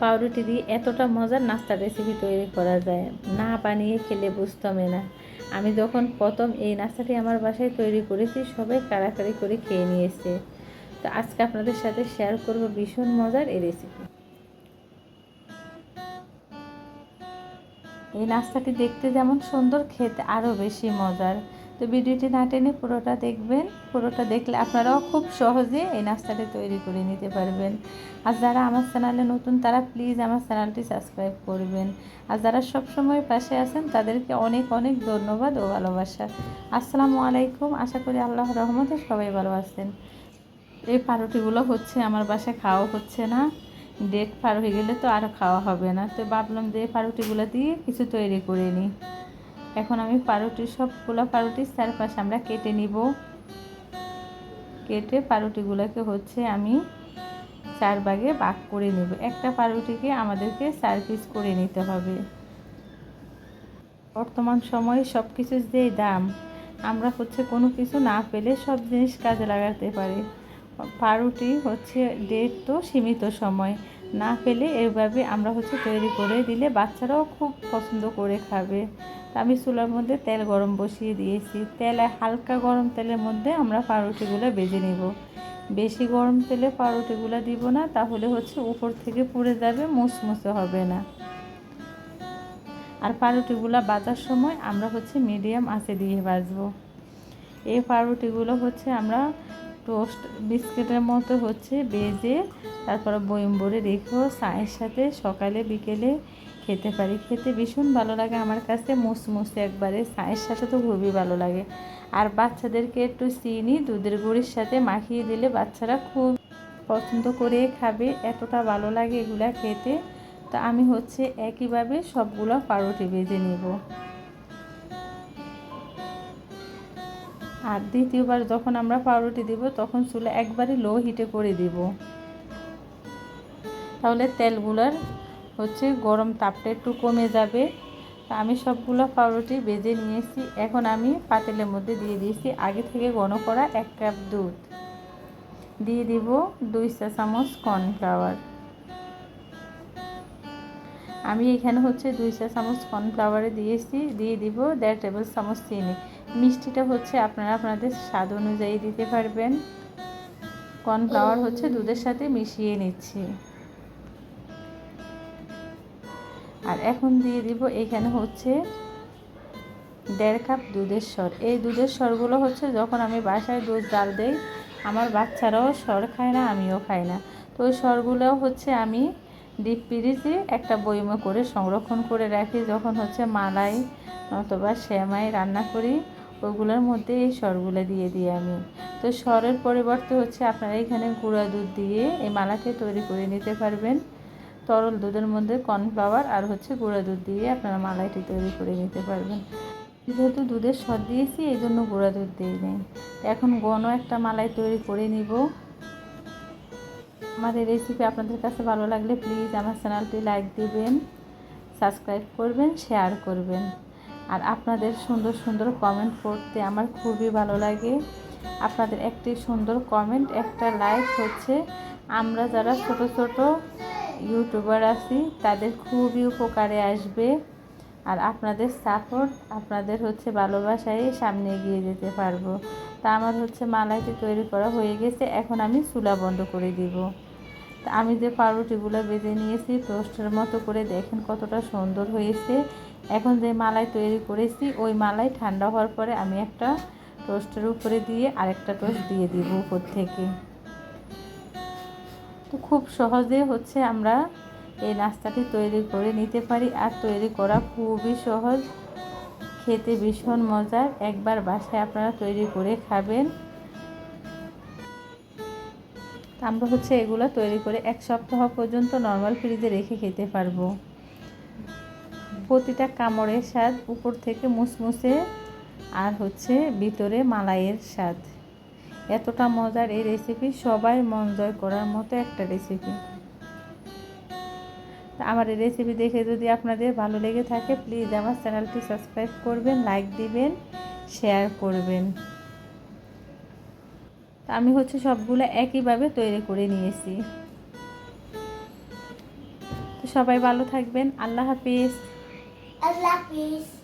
পাউরুটি দিয়ে এতটা মজার নাস্তা রেসিপি তৈরি করা যায়। না বানিয়ে খেলে বুঝতামে না। আমি যখন প্রথম এই নাস্তাটি আমার বাসায় তৈরি করেছি, সবাই কাড়াকাড়ি করে খেয়ে নিয়েছে। তো আজকে আপনাদের সাথে শেয়ার করব ভীষণ মজার এই রেসিপি এই নাস্তাটি দেখতে যেমন সুন্দর, খেতে আরও বেশি মজার। তো ভিডিওটি না টেনে পুরোটা দেখবেন। পুরোটা দেখলে আপনারাও খুব সহজে এই নাস্তাটি তৈরি করে নিতে পারবেন। আর যারা আমার চ্যানেলে নতুন, তারা প্লিজ আমার চ্যানেলটি সাবস্ক্রাইব করবেন। আর যারা সবসময় পাশে আছেন, তাদেরকে অনেক অনেক ধন্যবাদ ও ভালোবাসা। আসসালামু আলাইকুম। আশা করি আল্লাহ রহমতে সবাই ভালো আছেন। এই পাউরুটিগুলো হচ্ছে আমার বাসায় খাওয়া হচ্ছে না। ডেট পার হয়ে গেলে তো আর খাওয়া হবে না। তো ভাবলাম যে পাউরুটিগুলো দিয়ে কিছু তৈরি করে নিই। এখন আমি পাউরুটি সবগুলো পাউরুটির চারপাশে আমরা কেটে নিব। কেটে পাউরুটিগুলোকে হচ্ছে আমি চার ভাগে ভাগ করে নেব। একটা পাউরুটিকে আমাদেরকে চার পিস করে নিতে হবে। বর্তমান সময়ে সব কিছুর যে দাম, আমরা হচ্ছে কোনো কিছু না পেলে সব জিনিস কাজে লাগাতে পারি। পাউরুটি হচ্ছে ডেট তো সীমিত সময়। না পেলে এভাবে আমরা হচ্ছে তৈরি করে দিলে বাচ্চারাও খুব পছন্দ করে খাবে। তা আমি চুলার মধ্যে তেল গরম বসিয়ে দিয়েছি। তেলে হালকা গরম তেলের মধ্যে আমরা পাউরুটিগুলো বেজে নেব। বেশি গরম তেলে পাউরুটিগুলো দিব না, তাহলে হচ্ছে উপর থেকে পুড়ে যাবে, মুসমুসে হবে না। আর পাউরুটিগুলো বাজার সময় আমরা হচ্ছে মিডিয়াম আঁচে দিয়ে বাজবো এই পাউরুটিগুলো হচ্ছে আমরা টোস্ট বিস্কিটের মতো হচ্ছে বেজে তারপরে বয়ম ভরে রেখেও চায়ের সাথে সকালে, বিকেলে খেতে পারি। খেতে ভীষণ ভালো লাগে আমার কাছে, মুসমুসে একবারে। চায়ের সাথে তো খুবই ভালো লাগে। আর বাচ্চাদেরকে একটু চিনি, দুধের গুঁড়ির সাথে মাখিয়ে দিলে বাচ্চারা খুব পছন্দ করে খাবে, এতটা ভালো লাগে এগুলা খেতে। তো আমি হচ্ছে একইভাবে সবগুলো পাউরুটি বেজে নেব। আর দ্বিতীয়বার যখন আমরা পাউরুটি দিব, তখন চুলা একবারে লো হিটে করে দিব। তাহলে তেলগুলোর হচ্ছে গরম তাপটা একটু কমে যাবে। তা আমি সবগুলো পাউরুটি বেজে নিয়েছি। এখন আমি পাতিলের মধ্যে দিয়ে দিয়েছি আগে থেকে ঘন করা এক কাপ দুধ। দিয়ে দিব দুই চা চামচ কর্নফ্লাওয়ার। আমি এখানে হচ্ছে দুই চা চামচ কর্নফ্লাওয়ারে দিয়েছি, দিয়ে দিব দেড় টেবিল চামচ চিনি। মিষ্টিটা হচ্ছে আপনারা আপনাদের স্বাদ অনুযায়ী দিতে পারবেন। কর্নফ্লাওয়ার হচ্ছে দুধের সাথে মিশিয়ে নিচ্ছি। আর এখন দিয়ে দিব এখানে হচ্ছে দেড় কাপ দুধের স্বর এই দুধের স্বরগুলো হচ্ছে যখন আমি বাসায় দুধ ডাল দেই, আমার বাচ্চারাও স্বর খায় না, আমিও খাই না। তো ওই স্বরগুলোও হচ্ছে আমি ডিপ ফ্রিজে একটা বইমে করে সংরক্ষণ করে রাখি, যখন হচ্ছে মালাই অথবা শ্যামাই রান্না করি, ওগুলোর মধ্যে এই সরগুলো দিয়ে দিই আমি। তো সরের পরিবর্তে হচ্ছে আপনারা এখানে গুঁড়া দুধ দিয়ে এই মালাটি তৈরি করে নিতে পারবেন। তরল দুধের মধ্যে কর্নফ্লাওয়ার আর হচ্ছে গুঁড়া দুধ দিয়ে আপনারা মালাইটি তৈরি করে নিতে পারবেন। যেহেতু দুধের সর দিয়েছি, এই জন্য গুঁড়া দুধ দিয়ে নেই এখন ঘন একটা মালাই তৈরি করে নিব। আমার এই রেসিপি আপনাদের কাছে ভালো লাগলে প্লিজ আমার চ্যানেলটি লাইক দিবেন সাবস্ক্রাইব করবেন শেয়ার করবেন। আর আপনাদের সুন্দর সুন্দর কমেন্ট পড়তে আমার খুবই ভালো লাগে। আপনাদের একটি সুন্দর কমেন্ট একটা লাইক হচ্ছে, আমরা যারা ছোট ছোট ইউটিউবার আছি, তাদের খুবই উপকারে আসবে। আর আপনাদের সাপোর্ট আপনাদের হচ্ছে ভালোবাসায় সামনে এগিয়ে যেতে পারব। তা আমার হচ্ছে মালাইটি তৈরি করা হয়ে গেছে, এখন আমি চুলা বন্ধ করে দিব। আমি যে পাউরুটিগুলো বেজে নিয়েছি টোস্টের মতো করে দেখেন কতটা সুন্দর হয়েছে। এখন যে মালাই তৈরি করেছি, ওই মালাই ঠান্ডা হওয়ার পরে আমি একটা টোস্টের উপরে দিয়ে আরেকটা টোস্ট দিয়ে দিব উপর থেকে। তো খুব সহজে হচ্ছে আমরা এই নাস্তাটি তৈরি করে নিতে পারি। আর তৈরি করা খুবই সহজ, খেতে ভীষণ মজার। একবার বাসায় আপনারা তৈরি করে খাবেন। আমরা হচ্ছে এগুলো তৈরি করে এক সপ্তাহ পর্যন্ত নর্মাল ফ্রিজে রেখে খেতে পারব। প্রতিটা কামড়ের স্বাদ উপর থেকে মুসমুসে আর হচ্ছে ভিতরে মালাইয়ের স্বাদ। এতটা মজার এই রেসিপি সবাই মন জয় করার মতো একটা রেসিপি আমার এই রেসিপি দেখে যদি আপনাদের ভালো লেগে থাকে প্লিজ আমার চ্যানেলটি সাবস্ক্রাইব করবেন লাইক দিবেন শেয়ার করবেন। আমি হচ্ছে সবগুলো একইভাবে তৈরি করে নিয়েছি। তো সবাই ভালো থাকবেন। আল্লাহ হাফিজ। আল্লাহ হাফিজ।